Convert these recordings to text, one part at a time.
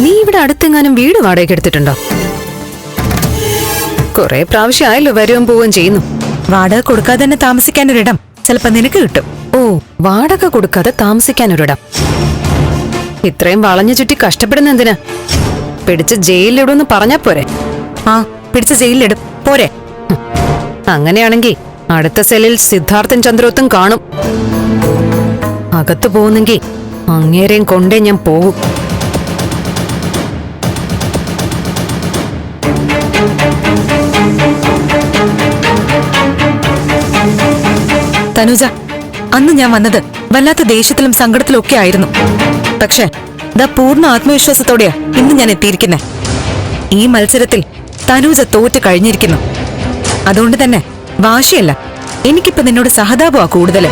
നീ ഇവിടെ അടുത്തെങ്ങാനും വീട് വാടകയ്ക്ക് എടുത്തിട്ടുണ്ടോ? കുറെ പ്രാവശ്യമായല്ലോ വരുവും പോവുകയും ചെയ്യുന്നു. വാടക കൊടുക്കാതെ തന്നെ താമസിക്കാൻ ഒരിടം ചിലപ്പോ നിനക്ക് കിട്ടും. ഓ വാടക കൊടുക്കാതെ താമസിക്കാൻ ഒരിടം ഇത്രയും വളഞ്ഞു ചുറ്റി കഷ്ടപ്പെടുന്ന എന്തിനാ? പിടിച്ച് ജയിലിലിടുമെന്ന് പറഞ്ഞാ പോരെ? ആ പിടിച്ച് ജയിലിലിടും. പോരെ. അങ്ങനെയാണെങ്കിൽ അടുത്ത സെല്ലിൽ സിദ്ധാർത്ഥൻ ചന്ദ്രോത്തും കാണും. അകത്തു പോകുന്നെങ്കിൽ അങ്ങേരെയും കൊണ്ടേ ഞാൻ പോകും തനുജ അന്ന് ഞാൻ വന്നത് വല്ലാത്ത ദേഷ്യത്തിലും സങ്കടത്തിലും ഒക്കെ ആയിരുന്നു. പക്ഷേ ദാ പൂർണ ആത്മവിശ്വാസത്തോടെയാ ഇന്ന് ഞാൻ എത്തിയിരിക്കുന്നെ. ഈ മത്സരത്തിൽ തനൂജ തോറ്റ് കഴിഞ്ഞിരിക്കുന്നു. അതുകൊണ്ട് തന്നെ വാശിയല്ല എനിക്കിപ്പോ നിന്നോട് സഹതാപമാ കൂടുതൽ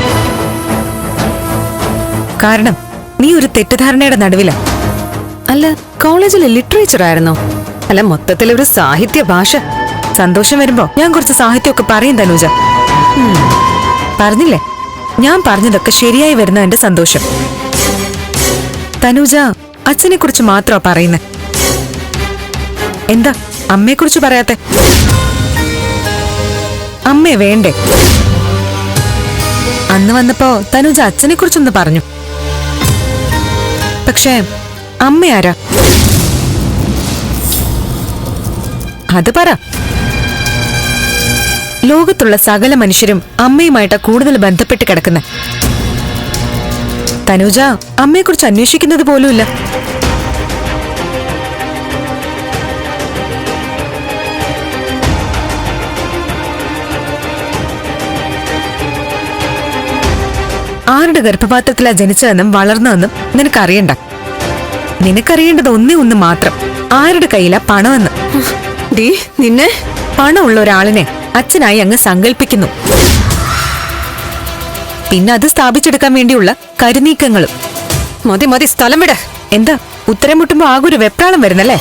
കാരണം നീ ഒരു തെറ്റിദ്ധാരണയുടെ നടുവില. അല്ല കോളേജിലെ ലിറ്ററേച്ചർ ആയിരുന്നോ? അല്ല മൊത്തത്തിൽ ഒരു സാഹിത്യ ഭാഷ. സന്തോഷം വരുമ്പോ ഞാൻ കുറച്ച് സാഹിത്യമൊക്കെ പറയും തനൂജ. പറഞ്ഞില്ലേ? ഞാൻ പറഞ്ഞതൊക്കെ ശരിയായി വരുന്ന എന്റെ സന്തോഷം. തനുജ അച്ഛനെ കുറിച്ച് മാത്രമാ പറയുന്നത് എന്താ അമ്മയെ കുറിച്ച് പറയാത്തെ? അമ്മയെ വേണ്ടേ? അന്ന് വന്നപ്പോ തനുജ അച്ഛനെ കുറിച്ചൊന്ന് പറഞ്ഞു. പക്ഷേ അമ്മ ആരാ അത് പറ. ലോകത്തുള്ള സകല മനുഷ്യരും അമ്മയുമായിട്ടാ കൂടുതൽ ബന്ധപ്പെട്ട് കിടക്കുന്നത് തനുജ അമ്മയെക്കുറിച്ച് അന്വേഷിക്കുന്നത് പോലുമില്ല. ആരുടെ ഗർഭപാത്രത്തിലാ ജനിച്ചതെന്നും വളർന്നതെന്നും നിനക്കറിയണ്ട. നിനക്കറിയേണ്ടത് ഒന്നേ ഒന്ന് മാത്രം. ആരുടെ കയ്യിലാ പണമെന്ന്? നിന്നെ. പണമുള്ള ഒരാളിനെ. അച്ഛനായി അങ്ങ് സങ്കല്പിക്കുന്നു പിന്നെ അത് സ്ഥാപിച്ചെടുക്കാൻ വേണ്ടിയുള്ള കരുനീക്കങ്ങളും. മതി മതി സ്ഥലം വിട. എന്താ ഉത്തരം മുട്ടുമ്പോ ആകെ ഒരു വെപ്രാളം വരുന്നല്ലേ?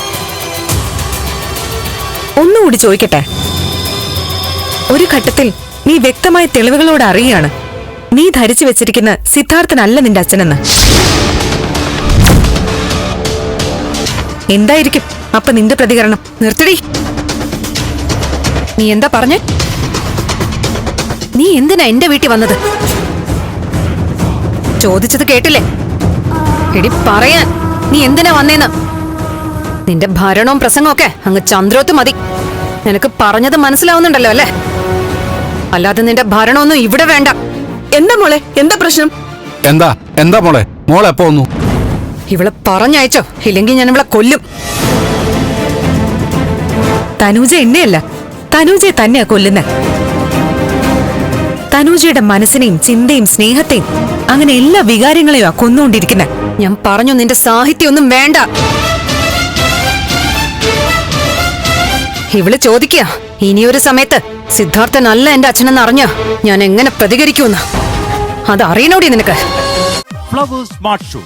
ഒന്നുകൂടി ചോദിക്കട്ടെ? ഒരു ഘട്ടത്തിൽ നീ വ്യക്തമായ തെളിവുകളോട് അറിയാണ് നീ ധരിച്ചു വെച്ചിരിക്കുന്ന സിദ്ധാർത്ഥനല്ല നിന്റെ അച്ഛനെന്ന്. എന്തായിരിക്കും? അപ്പൊ നിന്റെ പ്രതികരണം. നിർത്തടി. നീ എന്താ പറഞ്ഞേ? നീ എന്തിനാ എന്റെ വീട്ടിൽ വന്നത്? ചോദിച്ചത് കേട്ടില്ലേ? എടി പറയാൻ നീ എന്തിനാ വന്നേന്ന്? നിന്റെ ഭരണവും പ്രസംഗവും ഒക്കെ അങ്ങ് ചന്ദ്രോത്ത് മതി. നിനക്ക് പറഞ്ഞത് മനസ്സിലാവുന്നുണ്ടല്ലോ അല്ലേ? അല്ലാതെ നിന്റെ ഭരണമൊന്നും ഇവിടെ വേണ്ട. എന്താ മോളെ? എന്താ പ്രശ്നം? എന്താ? എന്താ മോളെ? മോളെ എപ്പോ വന്നു? ഇവളെ പറഞ്ഞയച്ചോ. ഇല്ലെങ്കിൽ ഞാൻ ഇവളെ കൊല്ലും. തനൂജ എന്നെയല്ല. തനൂജയെ തന്നെയാ കൊല്ലുന്ന. തനൂജയുടെ മനസ്സിനെയും ചിന്തയും സ്നേഹത്തെയും അങ്ങനെ എല്ലാ വികാരങ്ങളെയും ആ കൊന്നുകൊണ്ടിരിക്കുന്നത് ഞാൻ പറഞ്ഞു നിന്റെ സാഹിത്യമൊന്നും വേണ്ട. ഇവൾ ചോദിക്കുക ഇനിയൊരു സമയത്ത് സിദ്ധാർത്ഥൻ അല്ല എന്റെ അച്ഛനെന്ന് അറിഞ്ഞ ഞാൻ എങ്ങനെ പ്രതികരിക്കുമെന്ന് അത് അറിയണോടി നിനക്ക്? Flowers smart show.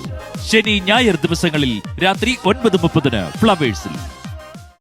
ശനി ഞായർ ദിവസങ്ങളിൽ രാത്രി ഒൻപത് മുപ്പതിന് ഫ്ലവേഴ്സിൽ.